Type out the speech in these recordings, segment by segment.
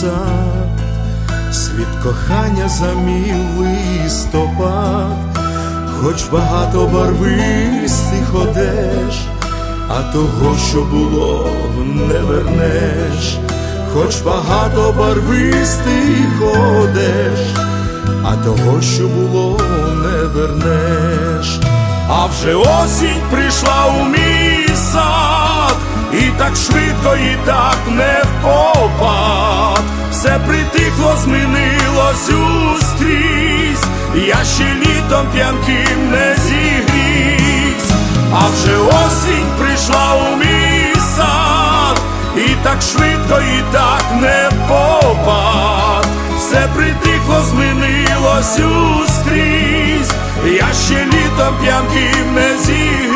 сад, світ кохання замів листопад, хоч багато барвистих одеж, а того, що було, не вернеш, хоч багато барвистих одеж, а того, що було, не вернеш. А вже осінь прийшла у мій і так швидко, і так не впопад. Все притихло, змінилось ускрізь, я ще літом п'янким не зігрівсь. А вже осінь прийшла у мій сад, і так швидко, і так не впопад. Все притихло, змінилось ускрізь, я ще літом п'янким не зігрівсь.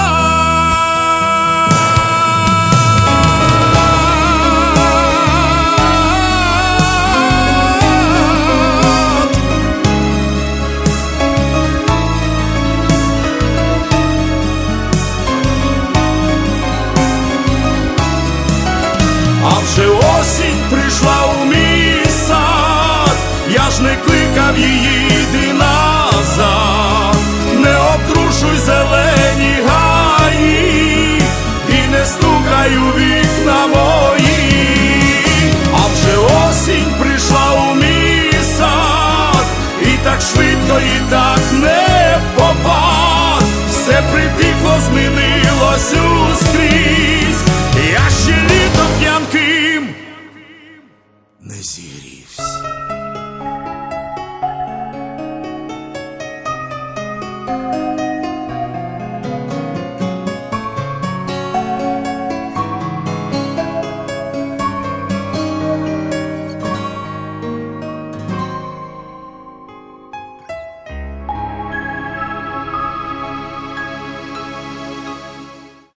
не кликав її, йди назад, не обтрушуй зелені гаї і не стукай у вікна мої, а вже осінь прийшла у мій і так швидко.